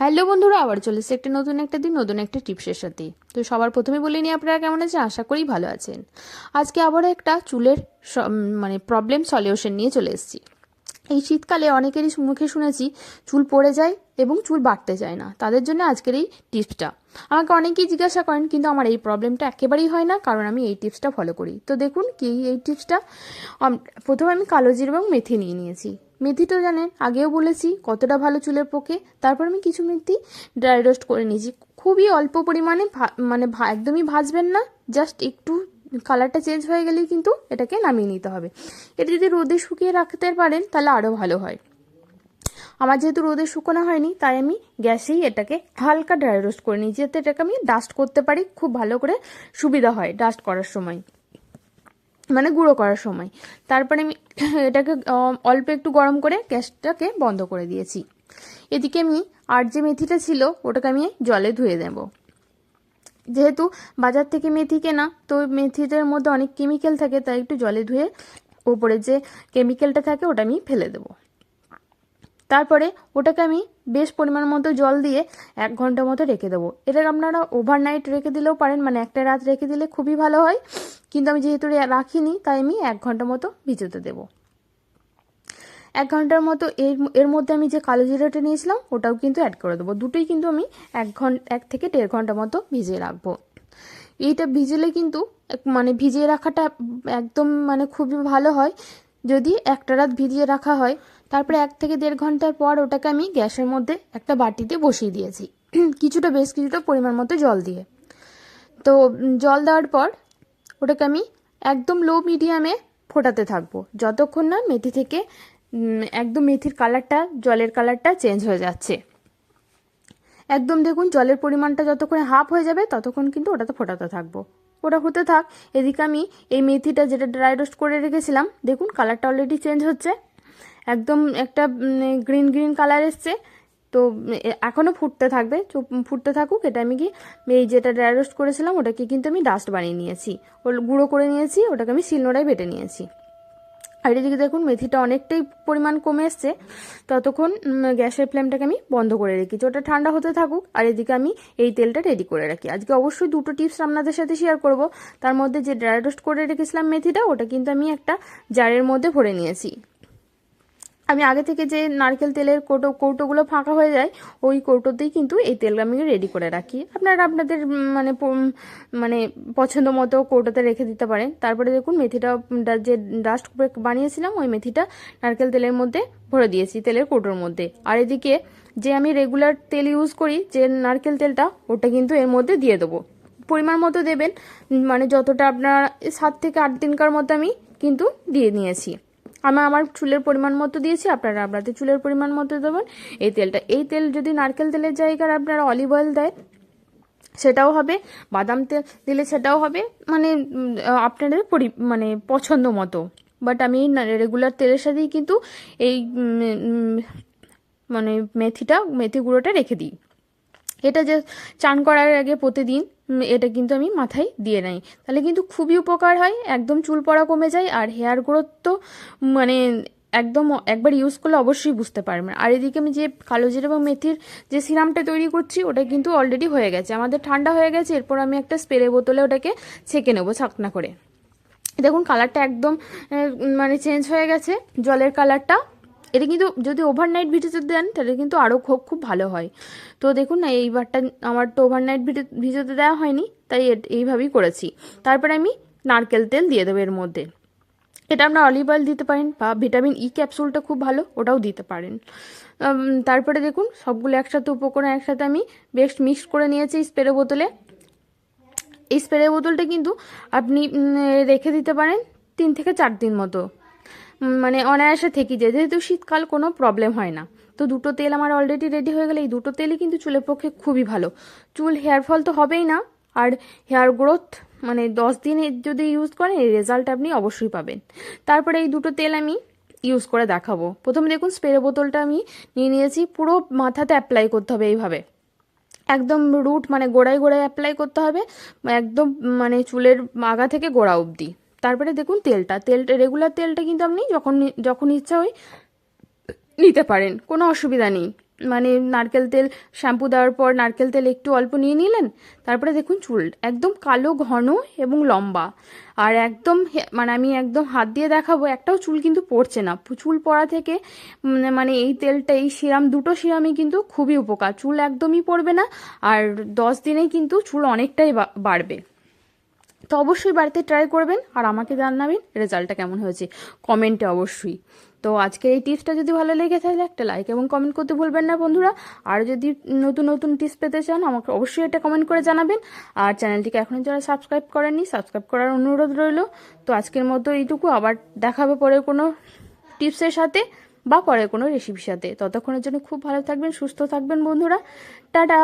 Hello বন্ধুরা, আবার চলে এসেছে একটা নতুন একটা দিন, নতুন একটা টিপসের সাথে। তো সবার প্রথমে বলে নিই আপনারা কেমন আছেন? আশা করি ভালো আছেন। আজকে আবার একটা চুলের মানে প্রবলেম সলিউশন নিয়ে চলে এসেছি। এই শীতকালে অনেকেরই মুখে শুনেছি, চুল পড়ে যায় এবং চুল বাড়তে চায় না। তাদের জন্য আজকের এই টিপসটা। আমাকে অনেকেই জিজ্ঞাসা করেন, কিন্তু আমার এই প্রবলেমটা একেবারেই হয় না? কারণ আমি এই টিপসটা ফলো করি। তো দেখুন কি এই টিপসটা প্রথমে আমি কালো জিরে এবং মেথি নিয়ে নিয়েছি। মেথি তো জানেন, আগেও বলেছি, কতটা ভালো চুলের পক্ষে। তারপর আমি কিছু মেথি ড্রাই রোস্ট করে নিয়েছি। খুবই অল্প পরিমাণে মানে একদমই ভাজবেন না জাস্ট একটু কালারটা চেঞ্জ হয়ে গেলেই কিন্তু এটাকে নামিয়ে নিতে হবে। এটা যদি রোদে শুকিয়ে রাখতে পারেন, তাহলে আরও ভালো হয়। আমার যেহেতু রোদে শুকনো হয়নি, তাই আমি গ্যাসেই এটাকে হালকা ড্রাই রোস্ট করে নিই। যাতে এটাকে আমি ডাস্ট করতে পারি, খুব ভালো করে সুবিধা হয় ডাস্ট করার সময়। মানে গুঁড়ো করার সময়। তারপরে আমি এটাকে অল্প একটু গরম করে গ্যাসটাকে বন্ধ করে দিয়েছি। এদিকে আমি আর যে মেথিটা ছিল, ওটাকে আমি জলে ধুয়ে দেবো যেহেতু বাজার থেকে মেথি কেনা, তো মেথিটার মধ্যে অনেক কেমিক্যাল থাকে, তাই একটু জলে ধুয়ে ওপরে যে কেমিক্যালটা থাকে ওটা আমি ফেলে দেবো। তারপরে ওটাকে আমি বেশ পরিমাণ মতো জল দিয়ে এক ঘণ্টা মতো রেখে দেবো। এটাকে আপনারা ওভারনাইট রেখে দিলেও পারেন মানে একটা রাত রেখে দিলে খুবই ভালো হয়। কিন্তু আমি যেহেতু রাখিনি, তাই আমি এক ঘণ্টা মতো ভিজোতে দেবো। এক ঘণ্টার মতো এর এর মধ্যে আমি যে কালো জিরাটা নিয়েছিলাম, ওটাও কিন্তু অ্যাড করে দেবো। দুটোই কিন্তু আমি এক ঘণ্টা এক থেকে দেড় ঘণ্টা মতো ভিজিয়ে রাখব। এইটা ভিজলে কিন্তু মানে ভিজিয়ে রাখাটা একদম মানে খুবই ভালো হয়। যদি একটা রাত ভিজিয়ে রাখা হয়, তারপরে এক থেকে দেড় ঘণ্টার পর ওটাকে আমি গ্যাসের মধ্যে একটা বাটিতে বসিয়ে দিয়েছি। কিছুটা বেশ কিছুটা পরিমাণ মতো জল দিয়ে। তো জল দেওয়ার পর ওটাকে আমি একদম লো মিডিয়ামে ফোটাতে থাকব। যতক্ষণ না মেথি থেকে একদম মেথির কালারটা, জলের কালারটা চেঞ্জ হয়ে যাচ্ছে। একদম দেখুন, জলের পরিমাণটা যতক্ষণ হাফ হয়ে যাবে, ততক্ষণ কিন্তু ওটাতে ফোটাতে থাকব। ওটা হতে থাক, এদিকে আমি এই মেথিটা যেটা ড্রাই রোস্ট করে রেখেছিলাম, দেখুন কালারটা অলরেডি চেঞ্জ হচ্ছে। একদম একটা গ্রিন গ্রিন কালার এসছে। তো এখনও ফুটতে থাকবে ফুটতে থাকুক, এটা আমি কি, এই যেটা ড্রাই রোস্ট করেছিলাম, ওটাকে কিন্তু আমি ডাস্ট বানিয়ে নিয়েছি। ও গুঁড়ো করে নিয়েছি, ওটাকে আমি শিলনোড়ায় বেটে নিয়েছি। আর এদিকে দেখুন, মেথিটা অনেকটাই পরিমাণ কমে এসছে। ততক্ষণ গ্যাসের ফ্লেমটাকে আমি বন্ধ করে রেখেছি। ওটা ঠান্ডা হতে থাকুক, আর এদিকে আমি এই তেলটা রেডি করে রাখি। আজকে অবশ্যই দুটো টিপস আপনাদের সাথে শেয়ার করব। তার মধ্যে যে ড্রাই রোস্ট করে রেখেছিলাম মেথিটা, ওটা কিন্তু আমি একটা জারের মধ্যে ভরে নিয়েছি। আমি আগে থেকে যে নারকেল তেলের কৌটো, কৌটোগুলো ফাঁকা হয়ে যায়, ওই কৌটোতেই কিন্তু এই তেল আমি রেডি করে রাখি। আপনারা আপনাদের মানে মানে পছন্দ মতো কৌটোতে রেখে দিতে পারেন। তারপরে দেখুন, মেথিটা যে ডাস্ট বানিয়েছিলাম, ওই মেথিটা নারকেল তেলের মধ্যে ভরে দিয়েছি, তেলের কৌটোর মধ্যে। আর এদিকে যে আমি রেগুলার তেল ইউজ করি, যে নারকেল তেলটা, ওটা কিন্তু এর মধ্যে দিয়ে দেবো। পরিমাণ মতো দেবেন মানে যতটা আপনার সাত থেকে আট দিনকার মতো আমি কিন্তু দিয়ে নিয়েছি। আমি আমার চুলের পরিমাণ মতো দিয়েছি, আপনারা আপনাদের চুলের পরিমাণ মতো দেবেন। এই তেলটা, এই তেল যদি নারকেল তেলের জায়গায় আপনারা অলিভ অয়েল দেয়, সেটাও হবে। বাদাম তেল দিলে সেটাও হবে। মানে আপনাদের পরি মানে পছন্দ মতো। বাট আমি রেগুলার তেলের সাথেই কিন্তু এই মানে মেথিটা, মেথি গুঁড়োটা রেখে দিই। এটা যে চান করার আগে প্রতিদিন এটা কিন্তু আমি মাথায় দিয়ে নেই। তাহলে কিন্তু খুবই উপকার হয়, একদম চুল পড়া কমে যায় আর হেয়ার গ্রোথ তো মানে একদম একবার ইউজ করলে অবশ্যই বুঝতে পারবেন। আর এদিকে আমি যে কালো জিরে এবং মেথির যে সিরামটা তৈরি করছি, ওটা কিন্তু অলরেডি হয়ে গেছে। আমাদের ঠান্ডা হয়ে গেছে, এরপর আমি একটা স্প্রে বোতলে ওটাকে ছেঁকে নেব ছাকনা করে। দেখুন কালারটা একদম মানে চেঞ্জ হয়ে গেছে। জলের কালারটা এটা কিন্তু যদি ওভারনাইট ভিজেতে দেন, তাহলে কিন্তু আরও খুব খুব ভালো হয়। তো দেখুন না, এইবারটা আমার তো ওভারনাইট ভিজেতে দেওয়া হয়নি, তাই এইভাবেই করেছি। তারপরে আমি নারকেল তেল দিয়ে দেবো এর মধ্যে। এটা আপনার অলিভ অয়েল দিতে পারেন, বা ভিটামিন ই ক্যাপসুলটা খুব ভালো, ওটাও দিতে পারেন। তারপরে দেখুন, সবগুলো একসাথে উপকরণ, একসাথে আমি বেশ মিক্স করে নিয়েছি স্প্রে বোতলে। এই স্প্রে বোতলটা কিন্তু আপনি রেখে দিতে পারেন তিন থেকে চার দিন মতো। মানে অনায়াসে থেকে যায়। যেহেতু শীতকাল কোনো প্রবলেম হয় না। তো দুটো তেল আমার অলরেডি রেডি হয়ে গেলে এই দুটো তেলই কিন্তু চুলের পক্ষে খুবই ভালো। চুল হেয়ার ফল তো হবেই না। আর হেয়ার গ্রোথ মানে দশ দিনে যদি ইউজ করেন, এই রেজাল্ট আপনি অবশ্যই পাবেন। তারপরে এই দুটো তেল আমি ইউজ করে দেখাবো। প্রথমে দেখুন স্প্রে বোতলটা আমি নিয়ে নিয়েছি। পুরো মাথাতে অ্যাপ্লাই করতে হবে এইভাবে। একদম রুট মানে গোড়ায় গোড়ায় অ্যাপ্লাই করতে হবে। একদম মানে চুলের আগা থেকে গোড়া অবধি। তারপরে দেখুন তেলটা তেলটা রেগুলার তেলটা কিন্তু আপনি যখন যখন ইচ্ছা হয় নিতে পারেন, কোনো অসুবিধা নেই। মানে নারকেল তেল, শ্যাম্পু দেওয়ার পর নারকেল তেল একটু অল্প নিয়ে নিলেন, তারপরে দেখুন চুল, একদম কালো, ঘন এবং লম্বা। আর একদম মানে আমি একদম হাত দিয়ে দেখাবো, একটাও চুল কিন্তু পড়ছে না। চুল পড়া থেকে মানে এই তেলটা, এই সিরাম, দুটো সিরামই কিন্তু খুবই উপকার। চুল একদমই পড়বে না, আর দশ দিনেই কিন্তু চুল অনেকটাই বাড়বে। তো অবশ্যই বাড়িতে ট্রাই করবেন আর আমাকে জানাবেন রেজাল্টটা কেমন হয়েছে কমেন্টে অবশ্যই। তো আজকের এই টিপসটা যদি ভালো লেগে থাকে, একটা লাইক এবং কমেন্ট করতে ভুলবেন না বন্ধুরা। আর যদি নতুন নতুন টিপস পেতে চান, আমাকে অবশ্যই এটা কমেন্ট করে জানাবেন। আর চ্যানেলটিকে এখনও যারা সাবস্ক্রাইব করেননি সাবস্ক্রাইব করার অনুরোধ রইল। তো আজকের মতো এইটুকু, আবার দেখাবে পরে কোনো টিপসের সাথে বা পরে কোনো রেসিপির সাথে। ততক্ষণের জন্য খুব ভালো থাকবেন, সুস্থ থাকবেন বন্ধুরা। টাটা!